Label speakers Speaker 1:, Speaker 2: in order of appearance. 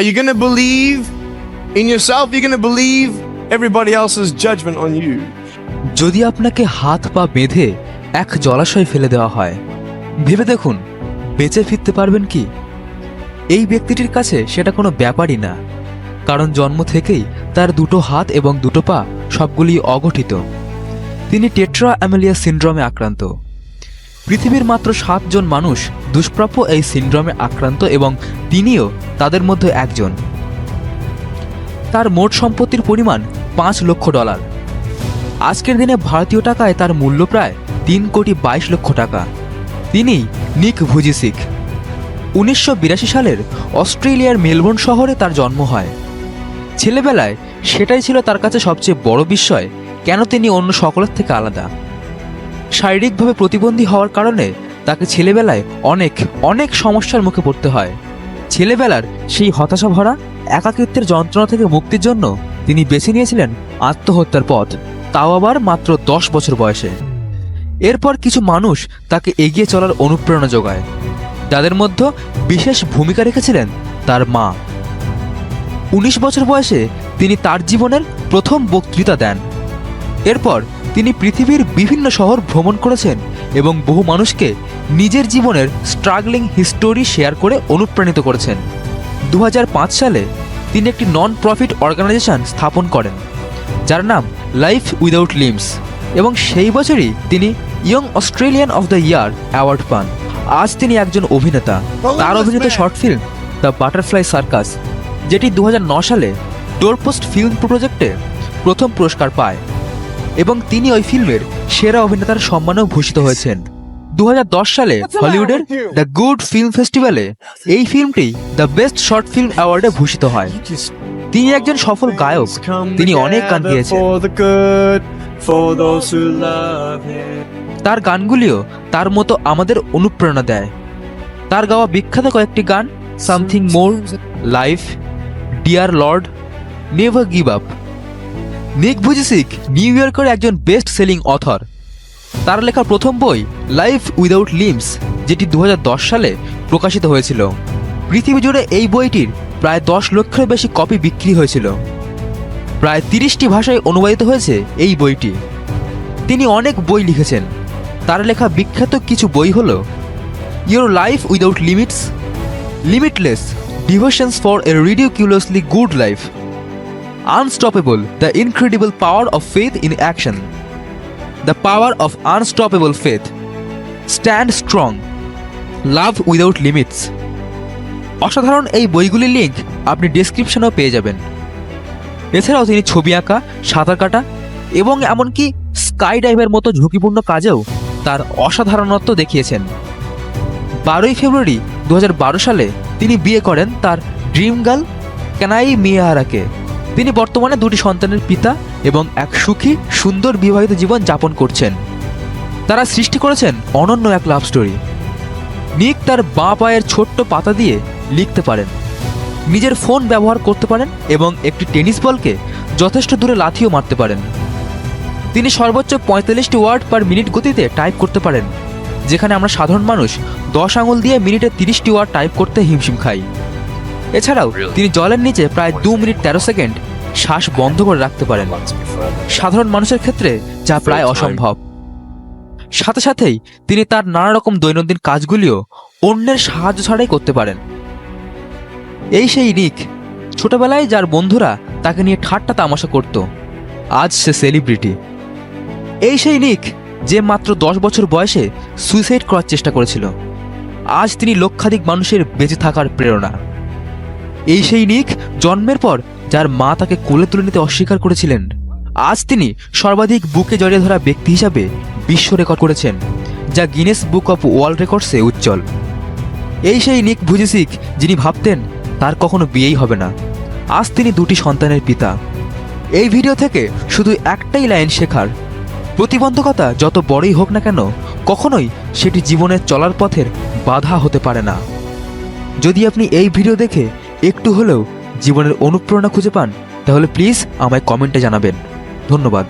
Speaker 1: Are you going to believe in yourself? You're going to believe everybody else's judgment on you.
Speaker 2: যদি আপনাকে হাত পা বেঁধে এক জলাশয়ে ফেলে দেওয়া হয়, ভেবে দেখুন, বেঁচে ফিরতে পারবেন কি এই ব্যক্তিটির কাছে সেটা কোনো ব্যাপারই না, কারণ জন্ম থেকেই তার দুটো হাত এবং দুটো পা সবগুলি অগঠিত তিনি টেট্রা অ্যামেলিয়া সিন্ড্রোমে আক্রান্ত পৃথিবীর মাত্র সাতজন মানুষ দুষ্প্রাপ্য এই সিন্ড্রোমে আক্রান্ত এবং তিনিও তাদের মধ্যে একজন। তার মোট সম্পত্তির পরিমাণ পাঁচ লক্ষ ডলার। আজকের দিনে ভারতীয় টাকায় তার মূল্য প্রায় তিন কোটি বাইশ লক্ষ টাকা। তিনি নিক ভুজিসিক। উনিশশো বিরাশি সালের অস্ট্রেলিয়ার মেলবোর্ন শহরে তার জন্ম হয়। ছেলেবেলায় সেটাই ছিল তার কাছে সবচেয়ে বড় বিস্ময়, কেন তিনি অন্য সকলের থেকে আলাদা? শারীরিকভাবে প্রতিবন্ধী হওয়ার কারণে তাকে ছেলেবেলায় অনেক অনেক সমস্যার মুখে পড়তে হয়। ছেলেবেলার সেই হতাশা ভরা একাকিত্বের যন্ত্রণা থেকে মুক্তির জন্য তিনি বেছে নিয়েছিলেন আত্মহত্যার পথ। তাও আবার মাত্র দশ বছর বয়সে। এরপর কিছু মানুষ তাকে এগিয়ে চলার অনুপ্রেরণা যোগায়। যাদের মধ্যে বিশেষ ভূমিকা রেখেছিলেন তার মা। উনিশ বছর বয়সে তিনি তার জীবনের প্রথম বক্তৃতা দেন। এরপর তিনি পৃথিবীর বিভিন্ন শহর ভ্রমণ করেছেন এবং বহু মানুষকে নিজের জীবনের স্ট্রাগলিং হিস্টোরি শেয়ার করে অনুপ্রাণিত করেছেন। দু হাজার পাঁচ সালে তিনি একটি নন প্রফিট অর্গানাইজেশন স্থাপন করেন যার নাম লাইফ উইদাউট লিমস এবং সেই বছরই তিনি young Australian of the year award পান। আজ তিনি একজন অভিনেতা। তার অভিনীত short film the butterfly circus যেটি দু সালে ডোরপোস্ট ফিল্ম প্রজেক্টে প্রথম পুরস্কার পায়। এবং তিনি ওই ফিল্মের সেরা অভিনেতার সম্মানেও ভূষিত হয়েছেন। দু হাজার দশ সালে হলিউডের দ্য গুড ফিল্ম ফেস্টিভ্যালে এই ফিল্মটি দ্য বেস্ট শর্ট ফিল্ম অ্যাওয়ার্ডে ভূষিত হয়। তিনি একজন সফল গায়ক। তিনি অনেক গান গেয়েছেন. তার গানগুলিও তার মতো আমাদের অনুপ্রেরণা দেয়। তার গাওয়া বিখ্যাত কয়েকটি গান something more life dear lord never give up Nick Vujicic new ইয়র্কের একজন বেস্ট সেলিং অথর তার লেখা প্রথম বই লাইফ উইদাউট লিমস যেটি দু হাজার দশ সালে প্রকাশিত হয়েছিল। পৃথিবী জুড়ে এই বইটির প্রায় দশ লক্ষের বেশি কপি বিক্রি হয়েছিল। প্রায় তিরিশটি ভাষায় অনুবাদিত হয়েছে এই বইটি। তিনি অনেক বই লিখেছেন। তার লেখা বিখ্যাত কিছু বই হল your life without limits limitless devotions for a ridiculously good life unstoppable the incredible power of faith in action the power of unstoppable faith stand strong love without limits অসাধারণ এই বইগুলির লিঙ্ক আপনি ডেসক্রিপশনেও পেয়ে যাবেন। এছাড়াও তিনি ছবি আঁকা, সাঁতার কাটা এবং এমনকি স্কাই ডাইভের মতো ঝুঁকিপূর্ণ কাজেও তার অসাধারণত্ব দেখিয়েছেন। বারোই ফেব্রুয়ারি দু হাজার বারো সালে তিনি বিয়ে করেন তার ড্রিম গার্ল ক্যানাই মিয়াহারাকে তিনি বর্তমানে দুটি সন্তানের পিতা এবং এক সুখী, সুন্দর বিবাহিত জীবন যাপন করছেন। তারা সৃষ্টি করেছেন অনন্য এক লাভ স্টোরি নিক তার বাঁ পায়ের ছোট্ট পাতা দিয়ে লিখতে পারেন। নিজের ফোন ব্যবহার করতে পারেন এবং একটি টেনিস বলকে যথেষ্ট দূরে লাথিও মারতে পারেন। তিনি সর্বোচ্চ পঁয়তাল্লিশটি ওয়ার্ড পার মিনিট গতিতে টাইপ করতে পারেন, যেখানে আমরা সাধারণ মানুষ দশ আঙুল দিয়ে মিনিটে তিরিশটি ওয়ার্ড টাইপ করতে হিমশিম খাই। এছাড়াও তিনি জলের নিচে প্রায় দু মিনিট তেরো সেকেন্ড শ্বাস বন্ধ করে রাখতে পারেন। সাধারণ মানুষের ক্ষেত্রে যা প্রায় অসম্ভব। সাথে সাথেই তিনি তার নানা রকম দৈনন্দিন কাজগুলিও অন্যের সাহায্য ছাড়াই করতে পারেন। এই সেই নিক ছোটবেলায় যার বন্ধুরা তাকে নিয়ে ঠাট্টা তামাশা করত। আজ সে সেলিব্রিটি। এই সেই নিক যে মাত্র দশ বছর বয়সে সুইসাইড করার চেষ্টা করেছিল। আজ তিনি লক্ষাধিক মানুষের বেঁচে থাকার প্রেরণা। এই সেই নিক জন্মের পর যার মা তাকে কোলে তুলে নিতে অস্বীকার করেছিলেন। আজ তিনি সর্বাধিক বুকে জড়িয়ে ধরা ব্যক্তি হিসাবে বিশ্ব রেকর্ড করেছেন, যা গিনেস বুক অফ ওয়ার্ল্ড রেকর্ডসে উজ্জ্বল। এই সেই নিক ভুজিসিক যিনি ভাবতেন তার কখনো বিয়েই হবে না। আজ তিনি দুটি সন্তানের পিতা। এই ভিডিও থেকে শুধু একটাই লাইন শেখার। প্রতিবন্ধকতা যত বড়ই হোক না কেন, কখনোই সেটি জীবনের চলার পথের বাধা হতে পারে না। যদি আপনি এই ভিডিও দেখে একটু হলেও জীবনের অনুপ্রেরণা খুঁজে পান তাহলে প্লিজ আমায় কমেন্টে জানাবেন। ধন্যবাদ।